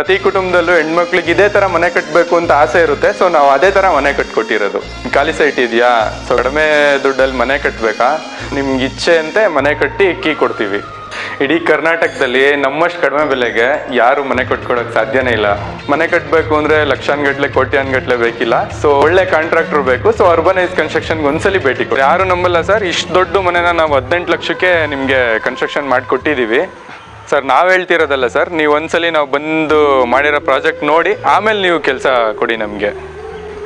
ಪ್ರತಿ ಕುಟುಂಬದಲ್ಲೂ ಹೆಣ್ಮಕ್ಳಿಗೆ ಇದೇ ತರ ಮನೆ ಕಟ್ಟಬೇಕು ಅಂತ ಆಸೆ ಇರುತ್ತೆ. ಸೊ ನಾವು ಅದೇ ತರ ಮನೆ ಕಟ್ಕೊಟ್ಟಿರೋದು. ಖಾಲಿ ಸೈಟ್ ಇದೆಯಾ? ಸೊ ಕಡಿಮೆ ದುಡ್ಡಲ್ಲಿ ಮನೆ ಕಟ್ಟಬೇಕಾ ನಿಮ್ಗೆ ಇಚ್ಛೆ ಅಂತೆ ಮನೆ ಕಟ್ಟಿ ಇಕ್ಕಿ ಕೊಡ್ತೀವಿ. ಇಡೀ ಕರ್ನಾಟಕದಲ್ಲಿ ನಮ್ಮಷ್ಟು ಕಡಿಮೆ ಬೆಲೆಗೆ ಯಾರು ಮನೆ ಕಟ್ಕೊಡಕ್ ಸಾಧ್ಯನೇ ಇಲ್ಲ. ಮನೆ ಕಟ್ಟಬೇಕು ಅಂದ್ರೆ ಲಕ್ಷಾನ್ಗಟ್ಲೆ ಕೋಟ್ಯಾನ್ಗಟ್ಲೆ ಬೇಕಿಲ್ಲ. ಸೊ ಒಳ್ಳೆ ಕಾಂಟ್ರಾಕ್ಟರ್ ಬೇಕು. ಸೊ ಅರ್ಬನೈಸ್ ಕನ್ಸ್ಟ್ರಕ್ಷನ್ಗೆ ಒಂದ್ಸಲಿ ಭೇಟಿ ಕೊಡಿ. ಯಾರು ನಂಬಲ್ಲ ಸರ್? ಇಷ್ಟು ದೊಡ್ಡ ಮನೆನ ನಾವು ಹದಿನೆಂಟು ಲಕ್ಷಕ್ಕೆ ನಿಮಗೆ ಕನ್ಸ್ಟ್ರಕ್ಷನ್ ಮಾಡಿ ಕೊಟ್ಟಿದ್ದೀವಿ ಸರ್, ನಾವು ಹೇಳ್ತಿರೋದಲ್ಲ ಸರ್, ನೀವು ಒಂದ್ಸಲಿ ನಾವು ಬಂದು ಮಾಡಿರೋ ಪ್ರಾಜೆಕ್ಟ್ ನೋಡಿ, ಆಮೇಲೆ ನೀವು ಕೆಲಸ ಕೊಡಿ ನಮಗೆ.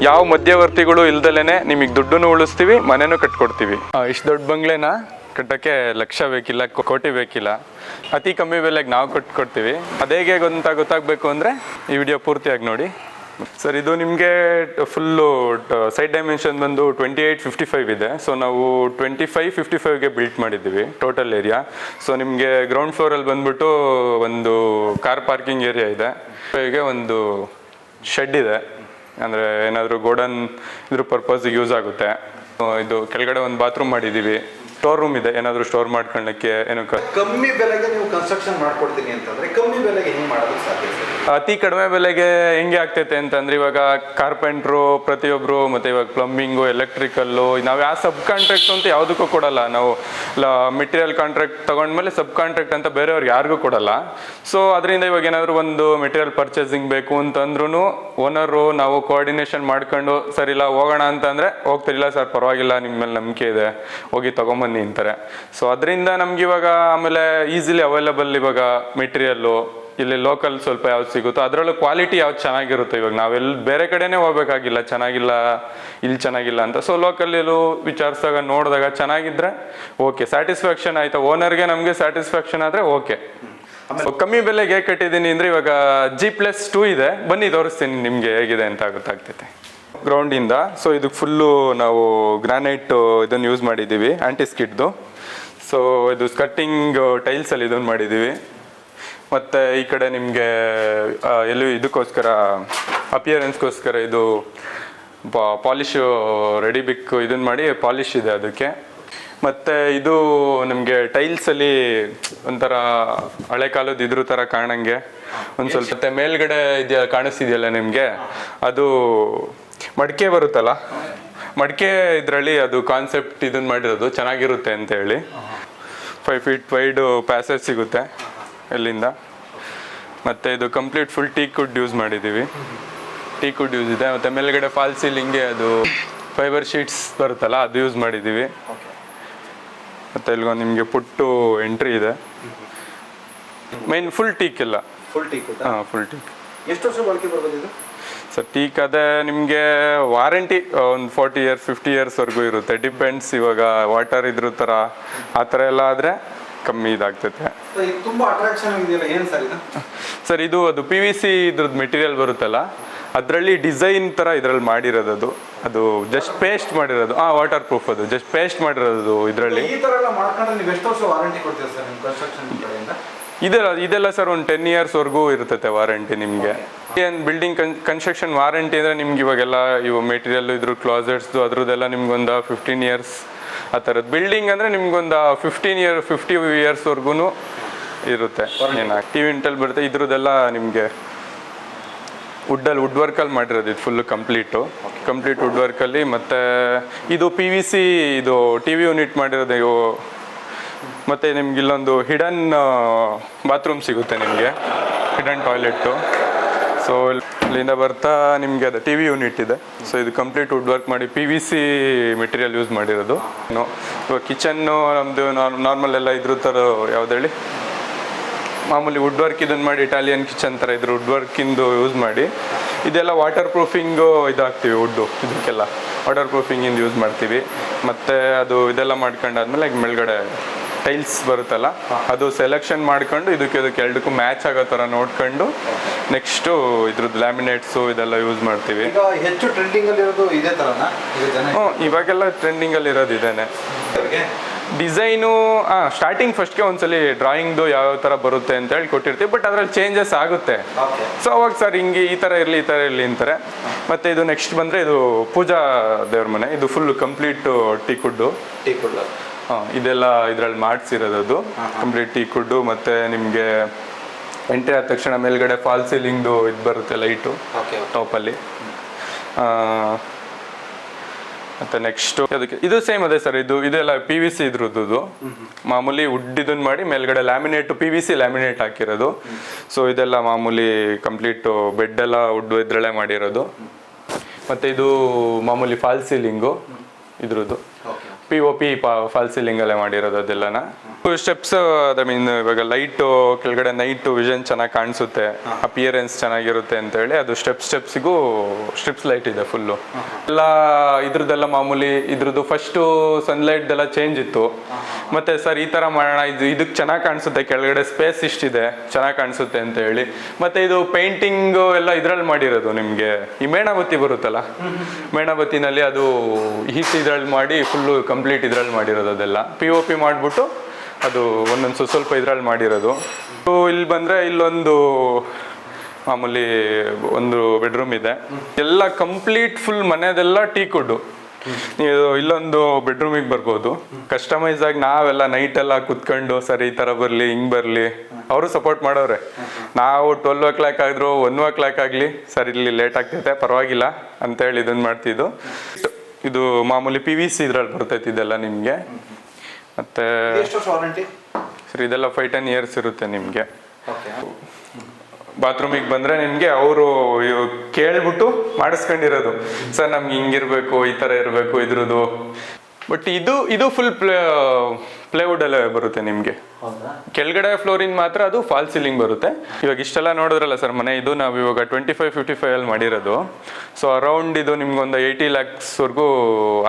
ಯಾವ ಮಧ್ಯವರ್ತಿಗಳು ಇಲ್ದಲೇ ನಿಮಗೆ ದುಡ್ಡನ್ನು ಉಳಿಸ್ತೀವಿ, ಮನೆನೂ ಕಟ್ಕೊಡ್ತೀವಿ. ಇಷ್ಟು ದೊಡ್ಡ ಬಂಗ್ಲೆನ? ಕಟ್ಟಕ್ಕೆ ಲಕ್ಷ ಬೇಕಿಲ್ಲ ಕೋಟಿ ಬೇಕಿಲ್ಲ. ಅತಿ ಕಮ್ಮಿ ಬೆಲೆಗೆ ನಾವು ಕಟ್ಕೊಡ್ತೀವಿ ಅದೇಗೆ ಅಂತ ಗೊತ್ತಾಗಬೇಕು ಅಂದರೆ ಈ ವಿಡಿಯೋ ಪೂರ್ತಿಯಾಗಿ ನೋಡಿ. ಸರ್, ಇದು ನಿಮಗೆ ಫುಲ್ಲು ಸೈಡ್ ಡೈಮೆನ್ಷನ್ ಬಂದು ಟ್ವೆಂಟಿ ಏಯ್ಟ್ ಫಿಫ್ಟಿ ಫೈವ್ ಇದೆ. ಸೊ ನಾವು ಟ್ವೆಂಟಿ ಫೈವ್ ಫಿಫ್ಟಿ ಫೈವ್ಗೆ ಬಿಲ್ಟ್ ಮಾಡಿದ್ದೀವಿ ಟೋಟಲ್ ಏರಿಯಾ ಸೊ ನಿಮಗೆ ಗ್ರೌಂಡ್ ಫ್ಲೋರಲ್ಲಿ ಬಂದ್ಬಿಟ್ಟು ಒಂದು ಕಾರ್ ಪಾರ್ಕಿಂಗ್ ಏರಿಯಾ ಇದೆ. ಹೀಗೆ ಒಂದು ಶೆಡ್ ಇದೆ. ಅಂದರೆ ಏನಾದರೂ ಗೋಡನ್ ಇದ್ರ ಪರ್ಪಸ್ಗೆ ಯೂಸ್ ಆಗುತ್ತೆ. ಇದು ಕೆಳಗಡೆ ಒಂದು ಬಾತ್ರೂಮ್ ಮಾಡಿದ್ದೀವಿ. ಸ್ಟೋರ್ ರೂಮ್ ಇದೆ ಏನಾದರೂ ಸ್ಟೋರ್ ಮಾಡ್ಕೊಳ್ಳೋಕ್ಕೆ ಏನು ಕಮ್ಮಿ ಬೆಲೆಗೆ ನೀವು ಕನ್ಸ್ಟ್ರಕ್ಷನ್ ಮಾಡ್ಕೊಡ್ತೀನಿ ಅಂತಂದ್ರೆ ಕಮ್ಮಿ ಬೆಲೆಗೆ ಹೆಂಗ್ ಮಾಡೋದು ಸಾಧ್ಯ ಅತಿ ಕಡಿಮೆ ಬೆಲೆಗೆ ಹೆಂಗೆ ಆಗ್ತೈತೆ ಅಂತಂದ್ರೆ ಇವಾಗ ಕಾರ್ಪೆಂಟ್ರು ಪ್ರತಿಯೊಬ್ಬರು ಮತ್ತು ಇವಾಗ ಪ್ಲಂಬಿಂಗು ಎಲೆಕ್ಟ್ರಿಕಲ್ಲು ನಾವು ಯಾವ ಸಬ್ ಕಾಂಟ್ರಾಕ್ಟ್ ಅಂತ ಯಾವುದಕ್ಕೂ ಕೊಡಲ್ಲ. ನಾವು ಮೆಟೀರಿಯಲ್ ಕಾಂಟ್ರಾಕ್ಟ್ ತಗೊಂಡ್ಮೇಲೆ ಸಬ್ ಕಾಂಟ್ರಾಕ್ಟ್ ಅಂತ ಬೇರೆಯವ್ರಿಗೆ ಯಾರಿಗೂ ಕೊಡಲ್ಲ. ಸೊ ಅದರಿಂದ ಇವಾಗ ಏನಾದರೂ ಒಂದು ಮೆಟೀರಿಯಲ್ ಪರ್ಚೇಸಿಂಗ್ ಬೇಕು ಅಂತಂದ್ರೂ ಓನರು ನಾವು ಕೋಆರ್ಡಿನೇಷನ್ ಮಾಡ್ಕೊಂಡು ಸರಿ ಇಲ್ಲ ಹೋಗೋಣ ಅಂತಂದರೆ ಹೋಗ್ತಿರಲಿಲ್ಲ ಸರ್ ಪರವಾಗಿಲ್ಲ ನಿಮ್ಮ ಮೇಲೆ ನಂಬಿಕೆ ಇದೆ. ಹೋಗಿ ತೊಗೊಂಬನ್ನಿ. ಅಂತಾರೆ. ಸೊ ಅದರಿಂದ ನಮ್ಗೆ ಇವಾಗ ಆಮೇಲೆ ಈಸಿಲಿ ಅವೈಲಬಲ್ ಇವಾಗ ಮೆಟೀರಿಯಲ್ಲು ಇಲ್ಲಿ ಲೋಕಲ್ ಸ್ವಲ್ಪ ಯಾವ್ದು ಸಿಗುತ್ತೋ, ಅದರಲ್ಲೂ ಕ್ವಾಲಿಟಿ ಯಾವ್ದು ಚೆನ್ನಾಗಿರುತ್ತೆ ಇವಾಗ. ನಾವೆಲ್ಲಿ ಬೇರೆ ಕಡೆನೇ ಹೋಗ್ಬೇಕಾಗಿಲ್ಲ, ಚೆನ್ನಾಗಿಲ್ಲ, ಇಲ್ಲಿ ಚೆನ್ನಾಗಿಲ್ಲ ಅಂತ. ಸೊ ಲೋಕಲ್ಲೂ ವಿಚಾರಿಸಿದಾಗ ನೋಡಿದಾಗ ಚೆನ್ನಾಗಿದ್ರೆ ಓಕೆ ಸ್ಯಾಟಿಸ್ಫ್ಯಾಕ್ಷನ್ ಆಯ್ತಾ? ಓನರ್ಗೆ ನಮಗೆ ಸ್ಯಾಟಿಸ್ಫ್ಯಾಕ್ಷನ್ ಆದರೆ ಓಕೆ ಕಮ್ಮಿ ಬೆಲೆಗೆ ಹೇಗೆ ಕಟ್ಟಿದ್ದೀನಿ ಅಂದರೆ ಇವಾಗ ಜಿ ಪ್ಲಸ್ ಟೂ ಇದೆ. ಬನ್ನಿ ತೋರಿಸ್ತೀನಿ ನಿಮಗೆ ಹೇಗಿದೆ ಅಂತ ಗೊತ್ತಾಗ್ತೈತೆ. ಗ್ರೌಂಡಿಂದ ಸೊ ಇದು ಫುಲ್ಲು ನಾವು ಗ್ರಾನೈಟ್ ಇದನ್ನು ಯೂಸ್ ಮಾಡಿದ್ದೀವಿ ಆ್ಯಂಟಿಸ್ಕಿಡ್ದು ಸೊ ಇದು ಸ್ಕಟ್ಟಿಂಗ್ ಟೈಲ್ಸಲ್ಲಿ ಇದನ್ನು ಮಾಡಿದ್ದೀವಿ. ಮತ್ತು ಈ ಕಡೆ ನಿಮಗೆ ಎಲ್ಲೂ ಇದಕ್ಕೋಸ್ಕರ ಅಪಿಯರೆನ್ಸ್ಗೋಸ್ಕರ ಇದು ಪಾಲಿಶು ರೆಡಿ ಬಿಕ್ ಇದನ್ನು ಮಾಡಿ ಪಾಲಿಶ್ ಇದೆ ಅದಕ್ಕೆ. ಮತ್ತು ಇದು ನಿಮಗೆ ಟೈಲ್ಸಲ್ಲಿ ಒಂಥರ ಹಳೆ ಕಾಲದ ಇದ್ರ ಥರ ಕಾಣಂಗೆ. ಒಂದು ಸ್ವಲ್ಪ ಮೇಲ್ಗಡೆ ಇದೆಯಾ, ಕಾಣಿಸ್ತಿದೆಯಲ್ಲ ನಿಮಗೆ? ಅದು ಮಡಿಕೆ ಬರುತ್ತಲ್ಲ? ಮಡಿಕೆ ಇದರಲ್ಲಿ ಅದು ಕಾನ್ಸೆಪ್ಟ್ ಇದನ್ನ ಮಾಡಿರೋದು ಚೆನ್ನಾಗಿರುತ್ತೆ ಅಂತ ಹೇಳಿ ಫೈವ್ ಫೀಟ್ ವೈಡು ಪ್ಯಾಸೇಜ್ ಸಿಗುತ್ತೆ ಇಲ್ಲಿಂದ. ಮತ್ತೆ ಇದು complete full teak wood use ಮಾಡಿದ್ದೀವಿ ಟೀ ಕುಡ್ ಯೂಸ್ ಇದೆ. ಮತ್ತು ಮೇಲ್ಗಡೆ ಫಾಲ್ ಸೀಲಿಂಗ್ಗೆ ಅದು ಫೈಬರ್ ಶೀಟ್ಸ್ ಬರುತ್ತಲ್ಲ ಅದು ಯೂಸ್ ಮಾಡಿದ್ದೀವಿ ಮತ್ತೆ ಇಲ್ಗೊಂದು ನಿಮಗೆ ಪುಟ್ಟು ಎಂಟ್ರಿ ಇದೆ. ಮೈನ್ ಫುಲ್ ಟೀಕ್ ಇಲ್ಲ. ಫುಲ್ ಟೀಕ್ ಹಾಂ ಫುಲ್ ಟೀಕ್ ಎಷ್ಟು ವರ್ಷ ಸರ್ ಟೀಕ್ ಅದೇ ನಿಮಗೆ ವಾರಂಟಿ ಒಂದು ಫೋರ್ಟಿ ಇಯರ್ಸ್ ಫಿಫ್ಟಿ ಇಯರ್ಸ್ವರೆಗೂ ಇರುತ್ತೆ. ಡಿಪೆಂಡ್ಸ್ ಇವಾಗ ವಾಟರ್ ಇದ್ರ ಥರ ಆ ಥರ ಎಲ್ಲ ಆದರೆ ಕಮ್ಮಿ ಇದಾಗ್ತೈತೆ. ಸರ್ ಇದು? ಅದು ಪಿ ವಿ ಸಿ ಇದ್ರದ್ದು ಮೆಟೀರಿಯಲ್ ಬರುತ್ತಲ್ಲ ಅದರಲ್ಲಿ ಡಿಸೈನ್ ಥರ ಇದರಲ್ಲಿ ಮಾಡಿರೋದು. ಅದು ಅದು. ಜಸ್ಟ್ ಪೇಸ್ಟ್ ಮಾಡಿರೋದು ಹಾಂ ವಾಟರ್ ಪ್ರೂಫ್ ಅದು ಜಸ್ಟ್ ಪೇಸ್ಟ್ ಮಾಡಿರೋದು ಇದರಲ್ಲಿ ಇದೆಲ್ಲ ಇದೆಲ್ಲ ಸರ್ ಒಂದು ಟೆನ್ ಇಯರ್ಸ್ವರೆಗೂ ಇರ್ತೈತೆ ವಾರಂಟಿ ನಿಮಗೆ. ಏನು ಬಿಲ್ಡಿಂಗ್ ಕನ್ ಕನ್ಸ್ಟ್ರಕ್ಷನ್ ವಾರಂಟಿ ಅಂದರೆ ನಿಮ್ಗೆ ಇವಾಗೆಲ್ಲ ಇವು ಮೆಟೀರಿಯಲ್ ಇದ್ರ ಕ್ಲಾಸೆಟ್ಸ್ದು ಅದ್ರದ್ದೆಲ್ಲ ನಿಮ್ಗೊಂದು ಫಿಫ್ಟೀನ್ ಇಯರ್ಸ್ ಆ ಥರದ್ದು ಬಿಲ್ಡಿಂಗ್ ಅಂದರೆ ನಿಮ್ಗೊಂದು ಫಿಫ್ಟೀನ್ ಇಯರ್ ಫಿಫ್ಟಿ ಇಯರ್ಸ್ವರೆಗೂ ಇರುತ್ತೆ. ಏನು ಟಿ ವಿ ಇಂಟಲ್ಲಿ ಬರುತ್ತೆ ಇದ್ರದ್ದೆಲ್ಲ ನಿಮಗೆ ವುಡ್ಡಲ್ಲಿ ವುಡ್ ವರ್ಕಲ್ಲಿ ಮಾಡಿರೋದು ಇದು ಫುಲ್ಲು ಕಂಪ್ಲೀಟು ಕಂಪ್ಲೀಟ್ ವುಡ್ ವರ್ಕಲ್ಲಿ ಮತ್ತು ಇದು ಪಿ ವಿ ಸಿ ಇದು ಟಿ ವಿ ಯೂನಿಟ್ ಮಾಡಿರೋದು ಇವು ಮತ್ತು ನಿಮ್ಗೆ ಇಲ್ಲೊಂದು ಹಿಡನ್ ಬಾತ್ರೂಮ್ ಸಿಗುತ್ತೆ ನಿಮಗೆ. ಹಿಡನ್ ಟಾಯ್ಲೆಟ್ಟು ಸೊ ಇಲ್ಲಿಂದ ಬರ್ತಾ ನಿಮಗೆ ಅದು ಟಿ ವಿ ಯೂನಿಟ್ ಇದೆ. ಸೊ ಇದು ಕಂಪ್ಲೀಟ್ ವುಡ್ ವರ್ಕ್ ಮಾಡಿ P V C material use ಮಾಡಿರೋದು. ಇವಾಗ ಕಿಚನ್ನು ನಮ್ಮದು ನಾರ್ಮಲ್ ಎಲ್ಲ ಇದ್ರ ಥರ ಯಾವ್ದು ಹೇಳಿ? ಮಾಮೂಲಿ ವುಡ್ ವರ್ಕ್ ಇದನ್ನು ಮಾಡಿ ಇಟಾಲಿಯನ್ ಕಿಚನ್ ಥರ ಇದ್ರ ವುಡ್ ವರ್ಕಿಂದು ಯೂಸ್ ಮಾಡಿ. ಇದೆಲ್ಲ ವಾಟರ್ ಪ್ರೂಫಿಂಗು ಇದಾಗ್ತೀವಿ ವುಡ್ಡು ಇದಕ್ಕೆಲ್ಲ. ವಾಟರ್ ಪ್ರೂಫಿಂಗಿಂದ ಯೂಸ್ ಮಾಡ್ತೀವಿ. ಮತ್ತು ಅದು ಇದೆಲ್ಲ ಮಾಡ್ಕೊಂಡಾದ್ಮೇಲೆ ಈಗ ಮೇಲ್ಗಡೆ ಟೈಲ್ಸ್ ಬರುತ್ತಲ್ಲ ಅದು ಸೆಲೆಕ್ಷನ್ ಮಾಡ್ಕೊಂಡು ಇದಕ್ಕೆ ಇದಕ್ಕೆ ಎರಡಕ್ಕೂ ಮ್ಯಾಚ್ ಆಗೋ ಥರ ನೋಡ್ಕೊಂಡು ನೆಕ್ಸ್ಟು ಇದ್ರದ್ದು ಲ್ಯಾಮಿನೇಟ್ಸು ಇದೆಲ್ಲ ಯೂಸ್ ಮಾಡ್ತೀವಿ. ಹೆಚ್ಚು ಟ್ರೆಂಡಿಂಗ್ ಅಲ್ಲಿ ಇರೋದು ಇದೇ ಹ್ಞೂ ಇವಾಗೆಲ್ಲ ಟ್ರೆಂಡಿಂಗಲ್ಲಿ ಇರೋದು ಇದೇನೆ. ಡಿಸೈನು ಹಾಂ ಸ್ಟಾರ್ಟಿಂಗ್ ಫಸ್ಟ್ಗೆ ಒಂದ್ಸಲಿ ಡ್ರಾಯಿಂಗ್ದು ಯಾವ ಥರ ಬರುತ್ತೆ ಅಂತ ಹೇಳಿ ಕೊಟ್ಟಿರ್ತೀವಿ ಬಟ್ ಅದ್ರಲ್ಲಿ ಚೇಂಜಸ್ ಆಗುತ್ತೆ. ಸೊ ಅವಾಗ ಸರ್ ಹಿಂಗೆ ಈ ಥರ ಇರಲಿ ಈ ಥರ ಇರಲಿ ಅಂತಾರೆ. ಮತ್ತು ಇದು ನೆಕ್ಸ್ಟ್ ಬಂದರೆ ಇದು ಪೂಜಾ ದೇವ್ರ ಮನೆ ಇದು full complete teak wood. Teak Kudla ಹಾಂ ಇದೆಲ್ಲ ಇದರಲ್ಲಿ ಮಾಡಿಸಿರೋದು ಅದು. ಕಂಪ್ಲೀಟ್ ಟೀ ಕುಡ್ಡು ಮತ್ತು ನಿಮಗೆ ಎಂಟ್ರಿ ಆದ ತಕ್ಷಣ ಮೇಲ್ಗಡೆ ಫಾಲ್ ಸೀಲಿಂಗ್ದು ಇದು ಬರುತ್ತೆ ಲೈಟು ಅಲ್ಲಿ. ಮತ್ತು ನೆಕ್ಸ್ಟು ಅದಕ್ಕೆ ಇದು ಸೇಮ್ ಅದೇ ಸರ್ ಇದು ಇದೆಲ್ಲ ಪಿ ವಿ ಸಿ ಇದ್ರದ್ದು ಇದು ಮಾಮೂಲಿ ವುಡ್ ಇದನ್ನು ಮಾಡಿ ಮೇಲ್ಗಡೆ laminate P V C laminate ಹಾಕಿರೋದು. ಸೊ ಇದೆಲ್ಲ ಮಾಮೂಲಿ ಕಂಪ್ಲೀಟು ಬೆಡ್ ಎಲ್ಲ ವುಡ್ ಇದ್ರಲ್ಲೇ ಮಾಡಿರೋದು. ಮತ್ತು ಇದು ಮಾಮೂಲಿ ಫಾಲ್ ಸೀಲಿಂಗು ಇದ್ರದ್ದು. ಪಿ ಒ ಪಿ ಫಾಲ್ ಮಾಡಿರೋದು ಅದೆಲ್ಲನ ಸ್ಟೆಪ್ಸ್ ಐ ಮೀನ್ ಇವಾಗ ಲೈಟು ಕೆಳಗಡೆ ನೈಟ್ ವಿಷನ್ ಚೆನ್ನಾಗಿ ಕಾಣಿಸುತ್ತೆ. ಅಪಿಯರೆನ್ಸ್ ಚೆನ್ನಾಗಿರುತ್ತೆ ಅಂತ ಹೇಳಿ ಅದು ಸ್ಟೆಪ್ ಸ್ಟೆಪ್ಸಿಗೂ ಸ್ಟ್ರಿಪ್ಸ್ ಲೈಟ್ ಇದೆ ಫುಲ್ಲು ಎಲ್ಲ ಇದ್ರದ್ದೆಲ್ಲ ಮಾಮೂಲಿ ಇದ್ರದ್ದು ಫಸ್ಟು ಸನ್ಲೈಟ್ ಎಲ್ಲ ಚೇಂಜ್ ಇತ್ತು. ಮತ್ತೆ ಸರ್ ಈ ತರ ಮಾಡೋಣ ಇದು ಇದಕ್ಕೆ ಚೆನ್ನಾಗಿ ಕಾಣಿಸುತ್ತೆ. ಕೆಳಗಡೆ ಸ್ಪೇಸ್ ಇಷ್ಟಿದೆ ಚೆನ್ನಾಗಿ ಕಾಣಿಸುತ್ತೆ ಅಂತ ಹೇಳಿ. ಮತ್ತೆ ಇದು ಪೇಂಟಿಂಗ್ ಎಲ್ಲ ಇದ್ರಲ್ಲಿ ಮಾಡಿರೋದು ನಿಮಗೆ. ಈ ಮೇಣಬತ್ತಿ ಬರುತ್ತಲ್ಲ? ಮೇಣಬತ್ತಿನಲ್ಲಿ ಅದು ಹೀಟ್ ಇದ್ರಲ್ಲಿ ಮಾಡಿ ಫುಲ್ಲು ಕಂಪ್ಲೀಟ್ ಇದ್ರಲ್ಲಿ ಮಾಡಿರೋದು ಅದೆಲ್ಲ. ಪಿ ಒ ಪಿ ಮಾಡಿಬಿಟ್ಟು ಅದು ಒಂದೊಂದು ಸ್ವ- ಸ್ವಲ್ಪ ಇದ್ರಲ್ಲಿ ಮಾಡಿರೋದು. ಇಲ್ಲಿ ಬಂದರೆ ಇಲ್ಲೊಂದು ಮಾಮೂಲಿ ಒಂದು ಬೆಡ್ರೂಮ್ ಇದೆ. ಎಲ್ಲ ಕಂಪ್ಲೀಟ್ ಫುಲ್ ಮನೆದೆಲ್ಲ ಟೀ ಕುಡ್ಡು. ನೀವು ಇಲ್ಲೊಂದು ಬೆಡ್ರೂಮಿಗೆ ಬರ್ಬೋದು. ಕಸ್ಟಮೈಸ್ ಆಗಿ ನಾವೆಲ್ಲ ನೈಟ್ ಎಲ್ಲ ಕುತ್ಕೊಂಡು, ಸರಿ, ಈ ಥರ ಬರಲಿ, ಹಿಂಗೆ ಬರಲಿ, ಅವರು ಸಪೋರ್ಟ್ ಮಾಡೋರೆ. ನಾವು ಟ್ವೆಲ್ ಓ ಕ್ಲಾಕ್ ಆದರೂ ಒನ್ ಓ ಕ್ಲಾಕ್ ಆಗಲಿ, ಸರ್, ಇಲ್ಲಿ ಲೇಟ್ ಆಗ್ತೈತೆ, ಪರವಾಗಿಲ್ಲ ಅಂತೇಳಿ ಇದನ್ನು ಮಾಡ್ತಿದ್ದು. ಇದು ಮಾಮೂಲಿ ಪಿ ವಿ ಸಿ ಇದ್ರಲ್ಲಿ ಬರ್ತೈತಿ ಇದೆಲ್ಲ ನಿಮಗೆ. ಮತ್ತು ಎಷ್ಟು ವರ್ಷ ವಾರಂಟಿ ಸರ್ ಇದೆಲ್ಲ ಫೈವ್ ಟೆನ್ ಇಯರ್ಸ್ ಇರುತ್ತೆ ನಿಮಗೆ. ಓಕೆ ಬಾತ್ರೂಮಿಗೆ ಬಂದರೆ ನಿಮಗೆ ಅವರು ಕೇಳ್ಬಿಟ್ಟು ಮಾಡಿಸ್ಕೊಂಡಿರೋದು. ಸರ್ ನಮ್ಗೆ ಹಿಂಗಿರ್ಬೇಕು ಈ ಥರ ಇರಬೇಕು ಇದ್ರದ್ದು. ಬಟ್ ಇದು ಇದು ಫುಲ್ ಪ್ಲೇ ಪ್ಲೇವುಡಲ್ಲೇ ಬರುತ್ತೆ ನಿಮಗೆ. ಕೆಳಗಡೆ ಫ್ಲೋರಿನ್ ಮಾತ್ರ ಅದು ಫಾಲ್ ಸೀಲಿಂಗ್ ಬರುತ್ತೆ. ಇವಾಗ ಇಷ್ಟೆಲ್ಲ ನೋಡಿದ್ರಲ್ಲ ಸರ್ ಮನೆ, ಇದು ನಾವು ಇವಾಗ ಟ್ವೆಂಟಿ ಫೈವ್ ಫಿಫ್ಟಿ ಫೈವ್ ಅಲ್ಲಿ ಮಾಡಿರೋದು. ಸೊ ಅರೌಂಡ್ ಇದು ನಿಮ್ಗೊಂದು ಏಯ್ಟಿ ಲ್ಯಾಕ್ಸ್ವರೆಗೂ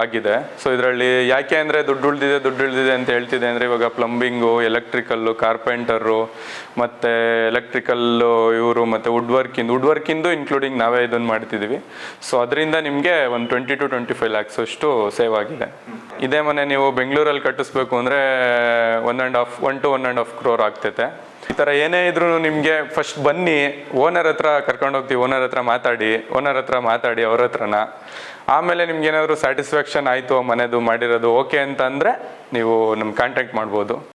ಆಗಿದೆ. ಸೊ ಇದರಲ್ಲಿ ಯಾಕೆ ಅಂದರೆ ದುಡ್ಡು ಉಳಿದಿದೆ ದುಡ್ಡು ಉಳಿದಿದೆ ಅಂತ ಹೇಳ್ತಿದೆ ಅಂದರೆ ಇವಾಗ ಪ್ಲಂಬಿಂಗು ಎಲೆಕ್ಟ್ರಿಕಲ್ಲು ಕಾರ್ಪೆಂಟರು ಮತ್ತು ಎಲೆಕ್ಟ್ರಿಕಲ್ಲು ಇವರು ಮತ್ತು ವುಡ್ ವರ್ಕಿಂದು ವುಡ್ ವರ್ಕಿಂದು ಇನ್ಕ್ಲೂಡಿಂಗ್ ನಾವೇ ಇದನ್ನು ಮಾಡ್ತಿದ್ದೀವಿ ಸೊ ಅದರಿಂದ ನಿಮಗೆ ಒಂದು twenty two twenty five lakhs ಅಷ್ಟು ಸೇವ್ ಆಗಿದೆ. ಇದೇ ಮನೆ ನೀವು ಬೆಂಗಳೂರಲ್ಲಿ ಕಟ್ಟಿಸ್ಬೇಕು ಅಂದರೆ one and half one two one and half crore ಆಗ್ತೈತೆ. ಈ ಥರ ಏನೇ ಇದ್ರೂ ನಿಮಗೆ ಫಸ್ಟ್ ಬನ್ನಿ ಓನರ್ ಹತ್ರ ಕರ್ಕೊಂಡು ಹೋಗ್ತೀವಿ ಓನರ್ ಹತ್ರ ಮಾತಾಡಿ ಓನರ್ ಹತ್ರ ಮಾತಾಡಿ ಅವ್ರ ಹತ್ರನ. ಆಮೇಲೆ ನಿಮ್ಗೆ ಏನಾದರೂ ಸ್ಯಾಟಿಸ್ಫ್ಯಾಕ್ಷನ್ ಆಯಿತು ಮನೆದು ಮಾಡಿರೋದು ಓಕೆ ಅಂತ ನೀವು ನಮ್ಮ ಕಾಂಟ್ಯಾಕ್ಟ್ ಮಾಡ್ಬೋದು.